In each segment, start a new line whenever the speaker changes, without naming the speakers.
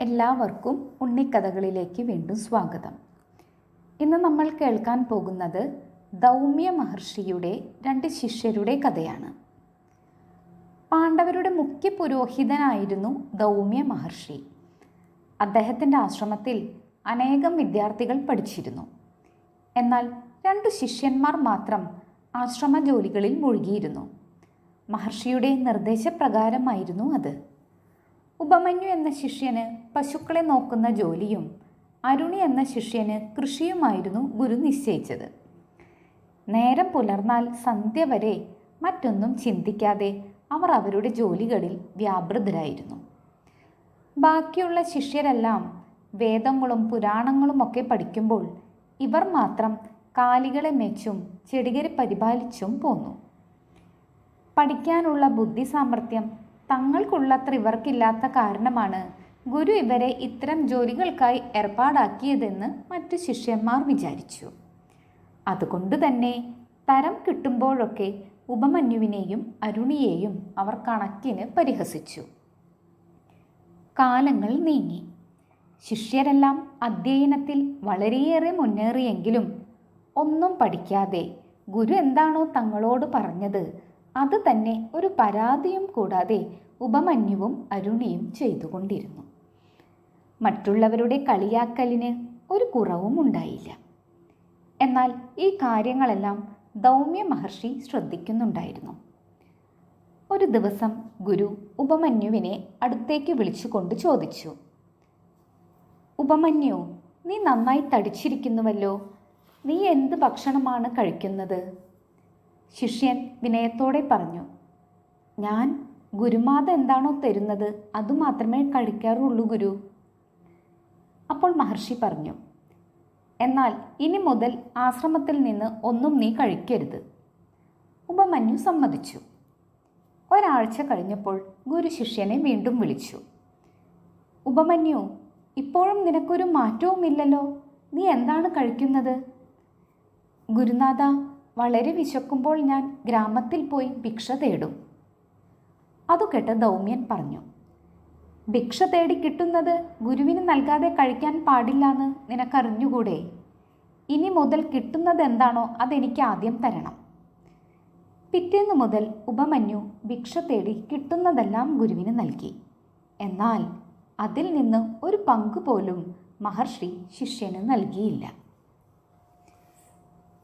എല്ലാവർക്കും ഉണ്ണിക്കഥകളിലേക്ക് വീണ്ടും സ്വാഗതം. ഇന്ന് നമ്മൾ കേൾക്കാൻ പോകുന്നത് ദൗമ്യ മഹർഷിയുടെ രണ്ട് ശിഷ്യരുടെ കഥയാണ്. പാണ്ഡവരുടെ മുഖ്യ പുരോഹിതനായിരുന്നു ദൗമ്യ മഹർഷി. അദ്ദേഹത്തിന്റെ ആശ്രമത്തിൽ അനേകം വിദ്യാർത്ഥികൾ പഠിച്ചിരുന്നു. എന്നാൽ രണ്ട് ശിഷ്യന്മാർ മാത്രം ആശ്രമ ജോലികളിൽ മുഴുകിയിരുന്നു. മഹർഷിയുടെ നിർദ്ദേശപ്രകാരമായിരുന്നു അത്. ഉപമന്യു എന്ന ശിഷ്യന് പശുക്കളെ നോക്കുന്ന ജോലിയും അരുണി എന്ന ശിഷ്യന് കൃഷിയുമായിരുന്നു ഗുരു നിശ്ചയിച്ചത്. നേരം പുലർന്നാൽ സന്ധ്യ വരെ മറ്റൊന്നും ചിന്തിക്കാതെ അവർ അവരുടെ ജോലികളിൽ വ്യാപൃതരായിരുന്നു. ബാക്കിയുള്ള ശിഷ്യരെല്ലാം വേദങ്ങളും പുരാണങ്ങളും ഒക്കെ പഠിക്കുമ്പോൾ ഇവർ മാത്രം കാലികളെ മെച്ചും ചെടികരെ പരിപാലിച്ചും പോന്നു. പഠിക്കാനുള്ള ബുദ്ധി സാമർഥ്യം തങ്ങൾക്കുള്ളത്ര ഇവർക്കില്ലാത്ത കാരണമാണ്. ഗുരു ഇവരെ ഇത്തരം ജോലികൾക്കായി ഏർപ്പാടാക്കിയതെന്ന് മറ്റു ശിഷ്യന്മാർ വിചാരിച്ചു. അതുകൊണ്ട് തന്നെ തരം കിട്ടുമ്പോഴൊക്കെ ഉപമന്യുവിനെയും അരുണിയെയും അവർ കണക്കിന് പരിഹസിച്ചു. കാലങ്ങൾ നീങ്ങി. ശിഷ്യരെല്ലാം അധ്യയനത്തിൽ വളരെയേറെ മുന്നേറിയെങ്കിലും ഒന്നും പഠിക്കാതെ ഗുരു എന്താണോ തങ്ങളോട് പറഞ്ഞത് അത് തന്നെ ഒരു പരാതിയും കൂടാതെ ഉപമന്യുവും അരുണിയും ചെയ്തുകൊണ്ടിരുന്നു. മറ്റുള്ളവരുടെ കളിയാക്കലിന് ഒരു കുറവും ഉണ്ടായില്ല. എന്നാൽ ഈ കാര്യങ്ങളെല്ലാം ദൗമ്യ മഹർഷി ശ്രദ്ധിക്കുന്നുണ്ടായിരുന്നു. ഒരു ദിവസം ഗുരു ഉപമന്യുവിനെ അടുത്തേക്ക് വിളിച്ചുകൊണ്ട് ചോദിച്ചു ഉപമന്യു നീ നന്നായി തടിച്ചിരിക്കുന്നുവല്ലോ. നീ എന്ത് ഭക്ഷണമാണ് കഴിക്കുന്നത്? ശിഷ്യൻ വിനയത്തോടെ പറഞ്ഞു ഞാൻ ഗുരുമാത എന്താണോ തരുന്നത് അതുമാത്രമേ കഴിക്കാറുള്ളൂ ഗുരു. അപ്പോൾ മഹർഷി പറഞ്ഞു എന്നാൽ ഇനി മുതൽ ആശ്രമത്തിൽ നിന്ന് ഒന്നും നീ കഴിക്കരുത്. ഉപമന്യു സമ്മതിച്ചു. ഒരാഴ്ച കഴിഞ്ഞപ്പോൾ ഗുരു ശിഷ്യനെ വീണ്ടും വിളിച്ചു. ഉപമന്യു ഇപ്പോഴും നിനക്കൊരു മാറ്റവുമില്ലല്ലോ. നീ എന്താണ് കഴിക്കുന്നത്? ഗുരുനാഥ വളരെ വിശക്കുമ്പോൾ ഞാൻ ഗ്രാമത്തിൽ പോയി ഭിക്ഷ തേടും. അതു കേട്ട് ദൗമ്യൻ പറഞ്ഞു ഭിക്ഷ തേടി കിട്ടുന്നത് ഗുരുവിന് നൽകാതെ കഴിക്കാൻ പാടില്ലാന്ന് നിനക്കറിഞ്ഞുകൂടെ? ഇനി മുതൽ കിട്ടുന്നത് എന്താണോ അതെനിക്ക് ആദ്യം തരണം. പിറ്റേന്നു മുതൽ ഉപമന്യു ഭിക്ഷ തേടി കിട്ടുന്നതെല്ലാം ഗുരുവിന് നൽകി. എന്നാൽ അതിൽ നിന്ന് ഒരു പങ്ക് പോലും മഹർഷി ശിഷ്യന് നൽകിയില്ല.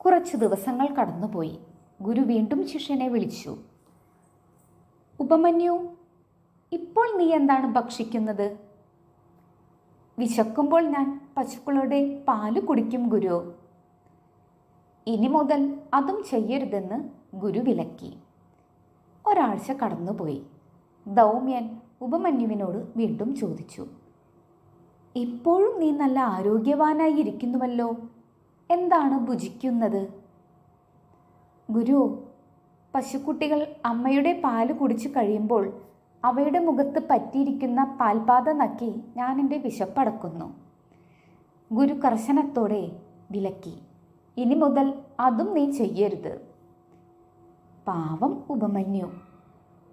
കുറച്ച് ദിവസങ്ങൾ കടന്നുപോയി. ഗുരു വീണ്ടും ശിഷ്യനെ വിളിച്ചു ഉപമന്യു ഇപ്പോൾ നീ എന്താണ് ഭക്ഷിക്കുന്നത്? വിശക്കുമ്പോൾ ഞാൻ പശുക്കളുടെ പാൽ കുടിക്കും ഗുരു. ഇനി മുതൽ അതും ചെയ്യരുതെന്ന് ഗുരു വിലക്കി. ഒരാഴ്ച കടന്നുപോയി. ദൗമ്യൻ ഉപമന്യുവിനോട് വീണ്ടും ചോദിച്ചു ഇപ്പോഴും നീ നല്ല ആരോഗ്യവാനായി ഇരിക്കുന്നുവല്ലോ. എന്താണ് ഭുജിക്കുന്നത്? ഗുരു പശുക്കുട്ടികൾ അമ്മയുടെ പാൽ കുടിച്ചു കഴിയുമ്പോൾ അവയുടെ മുഖത്ത് പറ്റിയിരിക്കുന്ന പാൽപാത നക്കി ഞാൻ എന്റെ വിശപ്പടക്കുന്നു. ഗുരു കർശനത്തോടെ വിലക്കി. ഇനി മുതൽ അതും നീ ചെയ്യരുത്. പാവം ഉപമന്യു.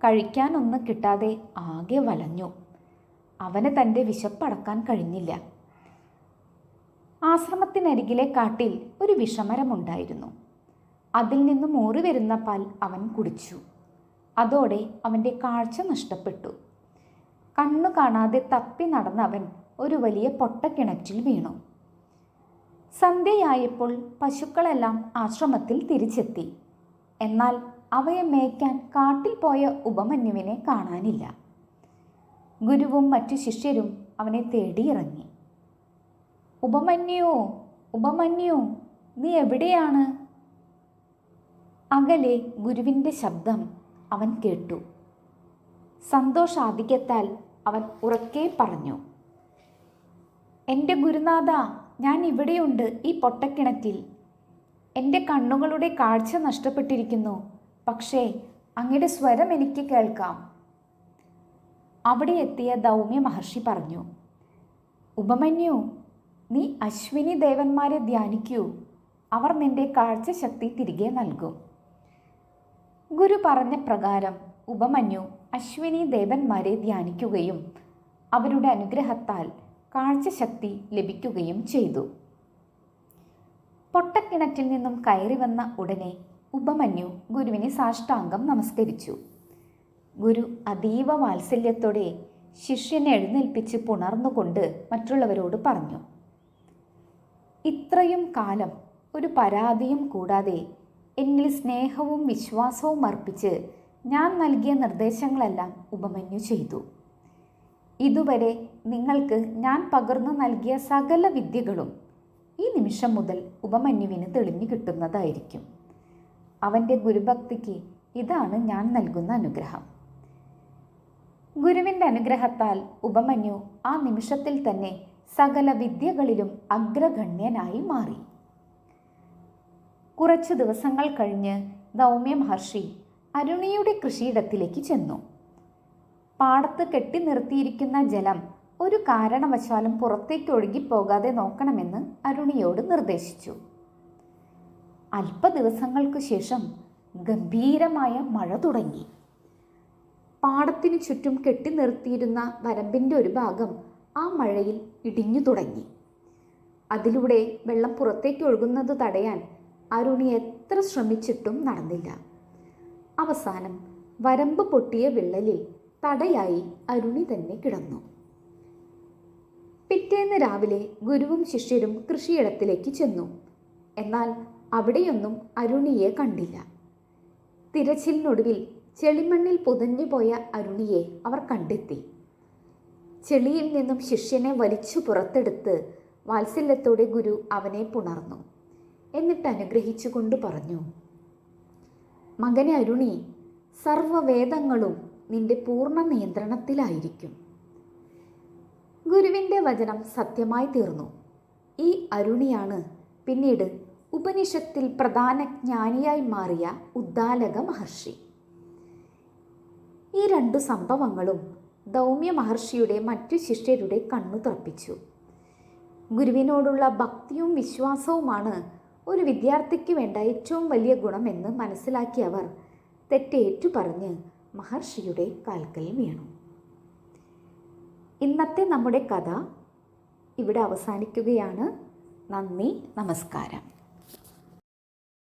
കഴിക്കാനൊന്നും കിട്ടാതെ ആകെ വലഞ്ഞു. അവന് തന്റെ വിശപ്പടക്കാൻ കഴിഞ്ഞില്ല. ആശ്രമത്തിനരികിലെ കാട്ടിൽ ഒരു വിഷമരമുണ്ടായിരുന്നു. അതിൽ നിന്നും മൂറി വരുന്ന പാൽ അവൻ കുടിച്ചു. അതോടെ അവന്റെ കാഴ്ച നഷ്ടപ്പെട്ടു. കണ്ണു കാണാതെ തപ്പി നടന്നവൻ ഒരു വലിയ പൊട്ടക്കിണറ്റിൽ വീണു. സന്ധ്യയായപ്പോൾ പശുക്കളെല്ലാം ആശ്രമത്തിൽ തിരിച്ചെത്തി. എന്നാൽ അവയെ മേയ്ക്കാൻ കാട്ടിൽ പോയ ഉപമന്യുവിനെ കാണാനില്ല. ഗുരുവും മറ്റു ശിഷ്യരും അവനെ തേടിയിറങ്ങി. ഉപമന്യു? ഉപമന്യു? നീ എവിടെയാണ്? അകലെ ഗുരുവിന്റെ ശബ്ദം അവൻ കേട്ടു. സന്തോഷാധിക്യത്താൽ അവൻ ഉറക്കെ പറഞ്ഞു എന്റെ ഗുരുനാഥ ഞാൻ ഇവിടെയുണ്ട് ഈ പൊട്ടക്കിണറ്റിൽ. എന്റെ കണ്ണുകളുടെ കാഴ്ച നഷ്ടപ്പെട്ടിരിക്കുന്നു പക്ഷേ അങ്ങയുടെ സ്വരം എനിക്ക് കേൾക്കാം. അവിടെ എത്തിയ ദൗമ്യ മഹർഷി പറഞ്ഞു ഉപമന്യു നീ അശ്വിനി ദേവന്മാരെ ധ്യാനിക്കൂ. അവർ നിന്റെ കാഴ്ചശക്തി തിരികെ നൽകും. ഗുരു പറഞ്ഞ പ്രകാരം ഉപമന്യു അശ്വിനി ദേവന്മാരെ ധ്യാനിക്കുകയും അവരുടെ അനുഗ്രഹത്താൽ കാഴ്ചശക്തി ലഭിക്കുകയും ചെയ്തു. പൊട്ടക്കിണറ്റിൽ നിന്നും കയറി വന്ന ഉടനെ ഉപമന്യു ഗുരുവിനെ സാഷ്ടാംഗം നമസ്കരിച്ചു. ഗുരു അതീവ വാത്സല്യത്തോടെ ശിഷ്യനെ എഴുന്നേൽപ്പിച്ച് പുണർന്നുകൊണ്ട് മറ്റുള്ളവരോട് പറഞ്ഞു ഇത്രയും കാലം ഒരു പരാതിയും കൂടാതെ എന്നിൽ സ്നേഹവും വിശ്വാസവും അർപ്പിച്ച് ഞാൻ നൽകിയ നിർദ്ദേശങ്ങളെല്ലാം ഉപമന്യു ചെയ്തു. ഇതുവരെ നിങ്ങൾക്ക് ഞാൻ പകർന്നു നൽകിയ സകല വിദ്യകളും ഈ നിമിഷം മുതൽ ഉപമന്യുവിന് തെളിഞ്ഞു കിട്ടുന്നതായിരിക്കും. അവന്റെ ഗുരുഭക്തിക്ക് ഇതാണ് ഞാൻ നൽകുന്ന അനുഗ്രഹം. ഗുരുവിന്റെ അനുഗ്രഹത്താൽ ഉപമന്യു ആ നിമിഷത്തിൽ തന്നെ സകല വിദ്യകളിലും അഗ്രഗണ്യനായി മാറി. കുറച്ചു ദിവസങ്ങൾ കഴിഞ്ഞ് ദൗമ്യ മഹർഷി അരുണിയുടെ കൃഷിയിടത്തിലേക്ക് ചെന്നു. പാടത്ത് കെട്ടി നിർത്തിയിരിക്കുന്ന ജലം ഒരു കാരണവശാലും പുറത്തേക്ക് ഒഴുകിപ്പോകാതെ നോക്കണമെന്ന് അരുണിയോട് നിർദ്ദേശിച്ചു. അല്പ ദിവസങ്ങൾക്ക് ശേഷം ഗംഭീരമായ മഴ തുടങ്ങി. പാടത്തിനു ചുറ്റും കെട്ടി നിർത്തിയിരുന്ന വരമ്പിന്റെ ഒരു ഭാഗം ആ മഴയിൽ ഇടിഞ്ഞു തുടങ്ങി. അതിലൂടെ വെള്ളം പുറത്തേക്ക് ഒഴുകുന്നത് തടയാൻ അരുണി എത്ര ശ്രമിച്ചിട്ടും നടന്നില്ല. അവസാനം വരമ്പ് പൊട്ടിയ വിള്ളലിൽ തടയായി അരുണി തന്നെ കിടന്നു. പിറ്റേന്ന് രാവിലെ ഗുരുവും ശിഷ്യരും കൃഷിയിടത്തിലേക്ക് ചെന്നു. എന്നാൽ അവിടെയൊന്നും അരുണിയെ കണ്ടില്ല. തിരച്ചിലിനൊടുവിൽ ചെളിമണ്ണിൽ പുതഞ്ഞുപോയ അരുണിയെ അവർ കണ്ടെത്തി. ചെളിയിൽ നിന്നും ശിഷ്യനെ വലിച്ചു പുറത്തെടുത്ത് വാത്സല്യത്തോടെ ഗുരു അവനെ പുണർന്നു. എന്നിട്ട് അനുഗ്രഹിച്ചുകൊണ്ട് പറഞ്ഞു മകനെ അരുണി സർവവേദങ്ങളും നിന്റെ പൂർണ നിയന്ത്രണത്തിലായിരിക്കും. ഗുരുവിന്റെ വചനം സത്യമായി തീർന്നു. ഈ അരുണിയാണ് പിന്നീട് ഉപനിഷത്തിൽ പ്രധാന ജ്ഞാനിയായി മാറിയ ഉദ്ദാലക മഹർഷി. ഈ രണ്ടു സംഭവങ്ങളും ദൗമ്യ മഹർഷിയുടെ മറ്റു ശിഷ്യരുടെ കണ്ണു തുറപ്പിച്ചു. ഗുരുവിനോടുള്ള ഭക്തിയും വിശ്വാസവുമാണ് ഒരു വിദ്യാർത്ഥിക്ക് വേണ്ട ഏറ്റവും വലിയ ഗുണമെന്ന് മനസ്സിലാക്കിയവർ തെറ്റേറ്റു പറഞ്ഞ് മഹർഷിയുടെ കാൽക്കൽ വീണു. ഇന്നത്തെ നമ്മുടെ കഥ ഇവിടെ അവസാനിക്കുകയാണ്. നന്ദി നമസ്കാരം.